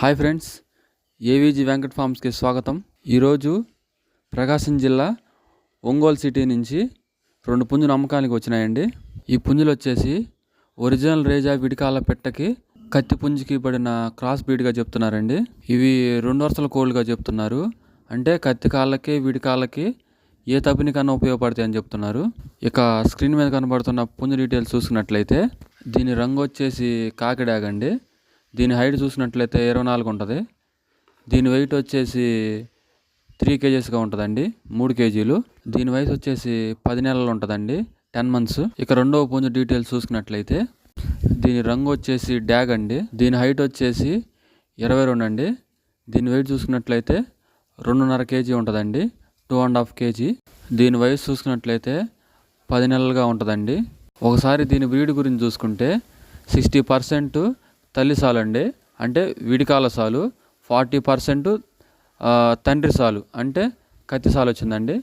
Hi friends AVG Venkat ఫార్మ్స్కి స్వాగతం. ఈరోజు ప్రకాశం జిల్లా ఒంగోలు సిటీ నుంచి రెండు పుంజులు అమ్మకానికి వచ్చినాయండి. ఈ పుంజులు వచ్చేసి ఒరిజినల్ రేజా విడికాల పెట్టకి కత్తి పుంజుకి పడిన క్రాస్ బీడ్గా చెప్తున్నారండి. ఇవి రెండు వరుసల కోళ్ళుగా చెప్తున్నారు. అంటే కత్తి కాళ్ళకి విడికాళ్ళకి ఏ తప్పినికన్నా ఉపయోగపడతాయి అని చెప్తున్నారు. ఇక స్క్రీన్ మీద కనబడుతున్న పుంజు డీటెయిల్స్ చూసుకున్నట్లయితే దీని రంగు వచ్చేసి కాకిడాగండి. దీని హైట్ చూసినట్లయితే ఇరవై నాలుగు ఉంటుంది. దీని వెయిట్ వచ్చేసి త్రీ కేజీస్గా ఉంటుందండి మూడు కేజీలు. దీని వయసు వచ్చేసి పది నెలలు ఉంటుందండి టెన్ మంత్స్ ఇక రెండవ పుంజు డీటెయిల్స్ చూసుకున్నట్లయితే దీని రంగు వచ్చేసి డ్యాగ్ అండి. దీని హైట్ వచ్చేసి ఇరవై రెండు అండి. దీని వెయిట్ చూసుకున్నట్లయితే రెండున్నర కేజీ ఉంటుందండి టూ అండ్ హాఫ్ కేజీ. దీని వయసు చూసుకున్నట్లయితే పది నెలలుగా ఉంటుందండి. ఒకసారి దీని బ్రీడ్ గురించి చూసుకుంటే సిక్స్టీ పర్సెంట్ తల్లి సాలు అండి అంటే విడికాల సాలు. ఫార్టీ పర్సెంట్ తండ్రి సాలు. అంటే కత్తి సాలు వచ్చిందండి.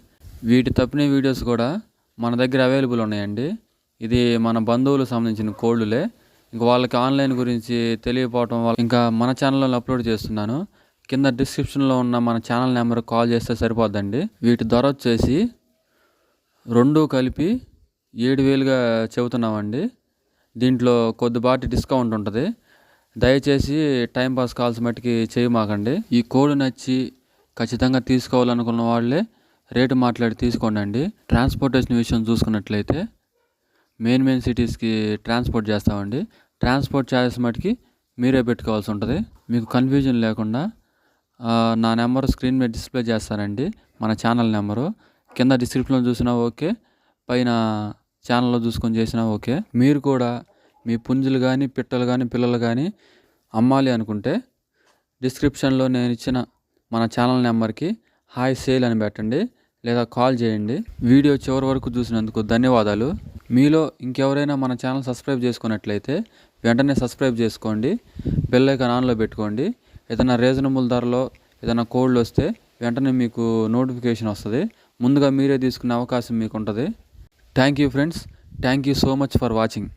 వీటి తప్పిన వీడియోస్ కూడా మన దగ్గర అవైలబుల్ ఉన్నాయండి. ఇది మన బంధువులకు సంబంధించిన కోళ్ళులే. ఇంకా వాళ్ళకి ఆన్లైన్ గురించి తెలియపోవటం వల్ల ఇంకా మన ఛానల్లో అప్లోడ్ చేస్తున్నాను. కింద డిస్క్రిప్షన్లో ఉన్న మన ఛానల్ నెంబర్ కాల్ చేస్తే సరిపోద్దండి. వీటి ధర వచ్చేసి రెండు కలిపి ఏడు వేలుగా చెబుతున్నామండి. దీంట్లో కొద్దిపాటి డిస్కౌంట్ ఉంటుంది. దయచేసి టైంపాస్ కాల్స్ మట్టుకి చేయమాకండి ఈ కోడ్ నచ్చి ఖచ్చితంగా తీసుకోవాలనుకున్న వాళ్ళే రేటు మాట్లాడి తీసుకోండి ట్రాన్స్పోర్టేషన్ విషయం చూసుకున్నట్లయితే మెయిన్ మెయిన్ సిటీస్కి ట్రాన్స్పోర్ట్ చేస్తామండి. ట్రాన్స్పోర్ట్ ఛార్జెస్ మటుకి మీరే పెట్టుకోవాల్సి ఉంటుంది. మీకు కన్ఫ్యూజన్ లేకుండా నా నెంబర్ స్క్రీన్ మీద డిస్ప్లే చేస్తానండి. మన ఛానల్ నెంబరు. కింద డిస్క్రిప్షన్లో చూసినా ఓకే పైన ఛానల్లో చూసుకొని చేసినా ఓకే. మీరు కూడా మీ పుంజులు కానీ పిట్టలు కానీ పిల్లలు కానీ అమ్మాలి అనుకుంటే డిస్క్రిప్షన్లో నేను ఇచ్చిన మన ఛానల్ నెంబర్కి హాయ్ సేల్ అని పెట్టండి లేదా కాల్ చేయండి. వీడియో చివరి వరకు చూసినందుకు ధన్యవాదాలు. మీలో ఇంకెవరైనా మన ఛానల్ సబ్స్క్రైబ్ చేసుకున్నట్లయితే వెంటనే సబ్స్క్రైబ్ చేసుకోండి బెల్ ఆన్లో పెట్టుకోండి. ఏదైనా రీజనబుల్ ధరలో ఏదైనా కోళ్ళు వస్తే వెంటనే మీకు నోటిఫికేషన్ వస్తుంది. ముందుగా మీరే తీసుకునే అవకాశం మీకు ఉంటుంది thank you friends. Thank you so much for watching.